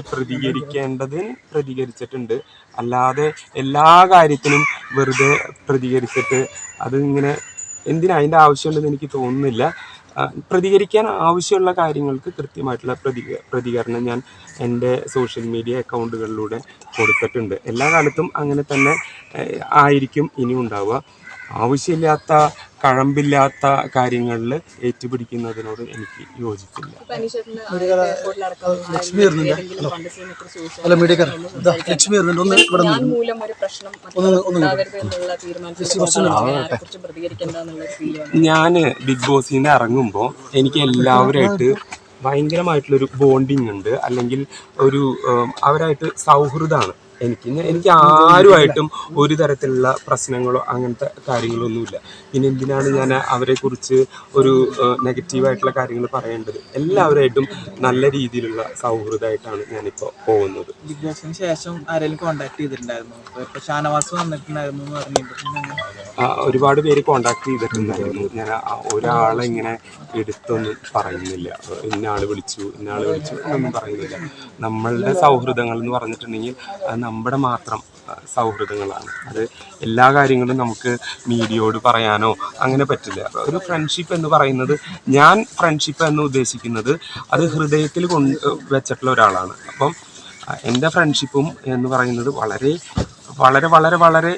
പ്രതികരിക്കേണ്ടത് പ്രതികരിച്ചിട്ടുണ്ട്. അല്ലാതെ എല്ലാ കാര്യത്തിനും വെറുതെ പ്രതികരിച്ചിട്ട് അത് ഇങ്ങനെ എന്തിനാ? അതിന്റെ ആവശ്യമുണ്ടെന്ന് എനിക്ക് തോന്നുന്നില്ല. പ്രതികരിക്കാൻ ആവശ്യമുള്ള കാര്യങ്ങൾക്ക് കൃത്യമായിട്ടുള്ള പ്രതിക പ്രതികരണം ഞാൻ എന്റെ സോഷ്യൽ മീഡിയ അക്കൗണ്ടുകളിലൂടെ കൊടുത്തിട്ടുണ്ട്. എല്ലാ കാലത്തും അങ്ങനെ തന്നെ ആയിരിക്കും ഇനി ഉണ്ടാവുക. ആവശ്യമില്ലാത്ത കഴമ്പില്ലാത്ത കാര്യങ്ങളിൽ ഏറ്റുപിടിക്കുന്നതിനോട് എനിക്ക് യോജിക്കില്ല. ലക്ഷ്മി വരുന്നുണ്ട്. അല്ല മീഡിയക്കാരൻ ഇതാ ലക്ഷ്മി വരുന്നുണ്ട്. ഒന്ന് ഞാൻ നിന്ന്? പ്രശ്നം ഒന്ന് ഒന്ന് ഉണ്ടാവരുത് തീരുമാനത്തിൽ കുറിച്ച് പ്രതികരിക്കേണ്ട എന്നുള്ള ഫീൽ ഞാൻ ബിഗ് ബോസിൽ നിന്ന് ഇറങ്ങുമ്പോൾ എനിക്ക് എല്ലാവരുമായിട്ട് ഭയങ്കരമായിട്ടുള്ളൊരു ബോണ്ടിങ് ഉണ്ട്. അല്ലെങ്കിൽ ഒരു അവരായിട്ട് സൗഹൃദമാണ്. എനിക്ക് എനിക്ക് ആരുമായിട്ടും ഒരു തരത്തിലുള്ള പ്രശ്നങ്ങളോ അങ്ങനത്തെ കാര്യങ്ങളൊന്നുമില്ല. പിന്നെ എന്തിനാണ് ഞാൻ അവരെക്കുറിച്ച് ഒരു നെഗറ്റീവായിട്ടുള്ള കാര്യങ്ങൾ പറയേണ്ടത്? എല്ലാവരായിട്ടും നല്ല രീതിയിലുള്ള സൗഹൃദമായിട്ടാണ് ഞാനിപ്പോൾ പോകുന്നത്. ബിഗ് ബോസിന് ശേഷം ആരെങ്കിലും കോണ്ടാക്ട് ചെയ്തിട്ടുണ്ടായിരുന്നു? ഷാനവാസ് വന്നിട്ടുണ്ടായിരുന്നു ഒരുപാട് പേര് കോണ്ടാക്ട് ചെയ്തിട്ടുണ്ടായിരുന്നു. ഞാൻ ഒരാളെങ്ങനെ ഒരാളെ ഇങ്ങനെ എടുത്തൊന്നും പറയുന്നില്ല. ഇന്നയാൾ വിളിച്ചു ഇന്നയാൾ വിളിച്ചു എന്നൊന്നും പറയുന്നില്ല. നമ്മളുടെ സൗഹൃദങ്ങൾ എന്ന് പറഞ്ഞിട്ടുണ്ടെങ്കിൽ നമ്മുടെ മാത്രം സൗഹൃദങ്ങളാണ് അത് എല്ലാ കാര്യങ്ങളും നമുക്ക് മീഡിയയോട് പറയാനോ അങ്ങനെ പറ്റില്ല ഒരു ഫ്രണ്ട്ഷിപ്പ് എന്ന് പറയുന്നത് ഞാൻ ഫ്രണ്ട്ഷിപ്പ് എന്ന് ഉദ്ദേശിക്കുന്നത് അത് ഹൃദയത്തിൽ കൊണ്ട് വെച്ചിട്ടുള്ള ഒരാളാണ് അപ്പം എന്റെ ഫ്രണ്ട്ഷിപ്പും എന്ന് പറയുന്നത് വളരെ വളരെ വളരെ വളരെ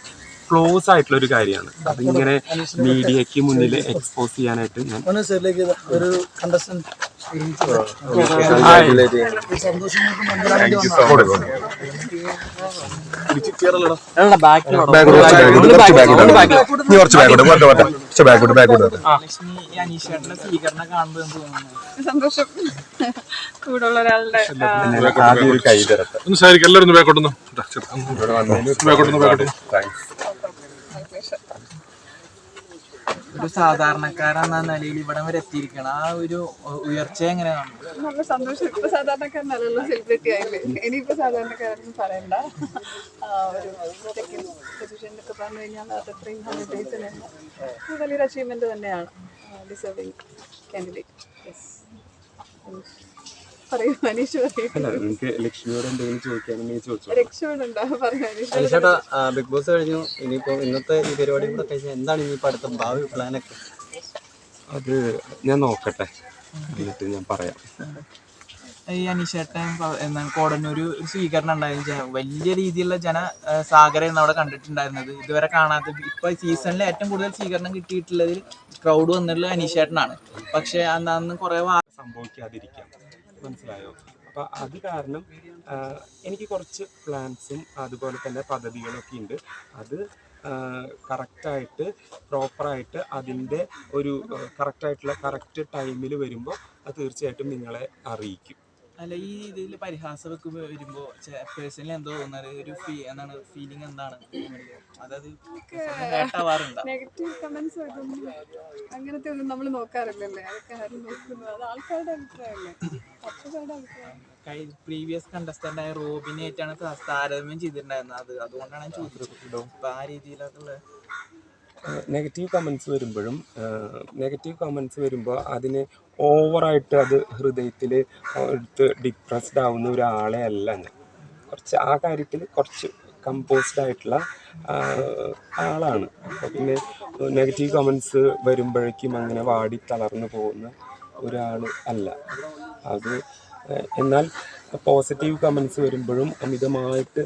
ക്ലോസ് ആയിട്ടുള്ള ഒരു കാര്യമാണ് അതിങ്ങനെ മീഡിയയ്ക്ക് മുന്നിൽ എക്സ്പോസ് ചെയ്യാനായിട്ട് ഞാൻ ഒരു കണ്ടസ്റ്റന്റ് നീ കുറച്ച് ബാക്കോട്ട് പോട്ടെ പോട്ടെ. കുറച്ച് ബാക്കോട്ട് ബാക്കോട്ട് സന്തോഷം. കൂടെ ഉള്ള ഒരാളുടെ എല്ലാവരും ബാക്കോട്ടൊന്ന് ബാക്കോട്ടൊന്ന് ബാക്കോട്ടൊന്ന് ബാക്കോട്ട് ഒരു സാധാരണക്കാരെന്ന നിലയിൽ ഇവിടം വരെ എത്തിയിരിക്കണം ആ ഒരു ഉയർച്ച എങ്ങനെയാണ്? നല്ല സന്തോഷം. ഇപ്പൊ സാധാരണക്കാരനല്ലല്ലോ സെലിബ്രിറ്റി ആയില്ലേ? ഇനിയിപ്പോ സാധാരണക്കാരൊന്നും പറയണ്ട. ഒരു സെക്കൻഡ് പൊസിഷൻ പറഞ്ഞു കഴിഞ്ഞാൽ അത് അത്രയും ഹൺഡ്രഡ് ഡേയ്സിന് വലിയൊരു അച്ചീവ്മെന്റ് തന്നെയാണ് ഡിസേർവിംഗ് കാൻഡിഡേറ്റ് മനീഷ് പറയൂ രക്ഷപ്പെടുണ്ടോ പറഞ്ഞു ബിഗ് ബോസ് കഴിഞ്ഞു. ഇനിയിപ്പോ ഇന്നത്തെ ഈ പരിപാടി കൂടെ കഴിഞ്ഞാൽ എന്താണ് ഇനിയിപ്പോ അടുത്ത ഭാവി പ്ലാനൊക്കെ അത് ഞാൻ നോക്കട്ടെ. എന്നിട്ട് ഞാൻ പറയാം. ഈ അനീഷേട്ടൻ എന്താണ് കോടന്നൂര് ഒരു സ്വീകരണം ഉണ്ടായിരുന്നു. വലിയ രീതിയിലുള്ള ജന സാഗരം സാഗരമായിരുന്നു അവിടെ കണ്ടിട്ടുണ്ടായിരുന്നത്. ഇതുവരെ കാണാത്ത ഇപ്പൊ സീസണിൽ ഏറ്റവും കൂടുതൽ സ്വീകരണം കിട്ടിയിട്ടുള്ളതിൽ ക്രൗഡ് വന്നിട്ടുള്ള അനീഷേട്ടനാണ്. പക്ഷെ അന്ന് കുറെ വാ സംഭവിക്കാതിരിക്കാം. മനസ്സിലായോ? അപ്പൊ അത് കാരണം എനിക്ക് കുറച്ച് പ്ലാൻസും അതുപോലെ തന്നെ പദ്ധതികളൊക്കെ ഉണ്ട്. അത് കറക്റ്റായിട്ട് പ്രോപ്പറായിട്ട് അതിന്റെ ഒരു കറക്റ്റായിട്ടുള്ള കറക്റ്റ് ടൈമിൽ വരുമ്പോൾ അത് തീർച്ചയായിട്ടും നിങ്ങളെ അറിയിക്കും. അല്ല ഈ ഇതിൽ പരിഹാസമൊക്കെ വരുമ്പോ പേഴ്സണലി എന്തോ തോന്നുന്നത്? ഒരു ഫീ എന്താണ് ഫീലിംഗ് എന്താണ്? അതായത് നെഗറ്റീവ് കമന്റ്സ് അങ്ങനത്തെ ഒന്നും നമ്മൾ നോക്കാറില്ലല്ലേ? അതൊക്കെ ആരും നോക്കുന്നു അത് ആൾക്കാരുടെ അഭിപ്രായമല്ലേ? കർഷകരുടെ അഭിപ്രായം. കൈ പ്രീവിയസ് കണ്ടസ്റ്റന്റ് ആയ റോബിനായിട്ടാണ് ത- താരതമ്യം ചെയ്തിട്ടുണ്ടായിരുന്നത്. അത് അതുകൊണ്ടാണ് ഞാൻ ചോദിച്ചത്. അപ്പൊ ആ രീതിയിലൊക്കെ നെഗറ്റീവ് കമൻസ് വരുമ്പോഴും നെഗറ്റീവ് കമൻസ് വരുമ്പോൾ അതിന് ഓവറായിട്ട് അത് ഹൃദയത്തിൽ എടുത്ത് ഡിപ്രസ്ഡ് ആവുന്ന ഒരാളെ അല്ല ഞാൻ. കുറച്ച് ആ കാര്യത്തിൽ കുറച്ച് കമ്പോസ്ഡ് ആയിട്ടുള്ള ആളാണ്. അപ്പോൾ പിന്നെ നെഗറ്റീവ് കമൻസ് വരുമ്പോഴേക്കും അങ്ങനെ വാടി തളർന്നു പോകുന്ന ഒരാൾ അല്ല. അത് എന്നാൽ പോസിറ്റീവ് കമൻസ് വരുമ്പോഴും അമിതമായിട്ട്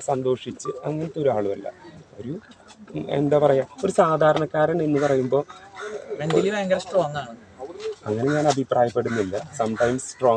സന്തോഷിച്ച് അങ്ങനത്തെ ഒരാളുമല്ല. ഒരു എന്താ പറയുക ഒരു സാധാരണക്കാരൻ എന്ന് പറയുമ്പോൾ അങ്ങനെ ഞാൻ അഭിപ്രായപ്പെടുന്നില്ല. Sometimes strong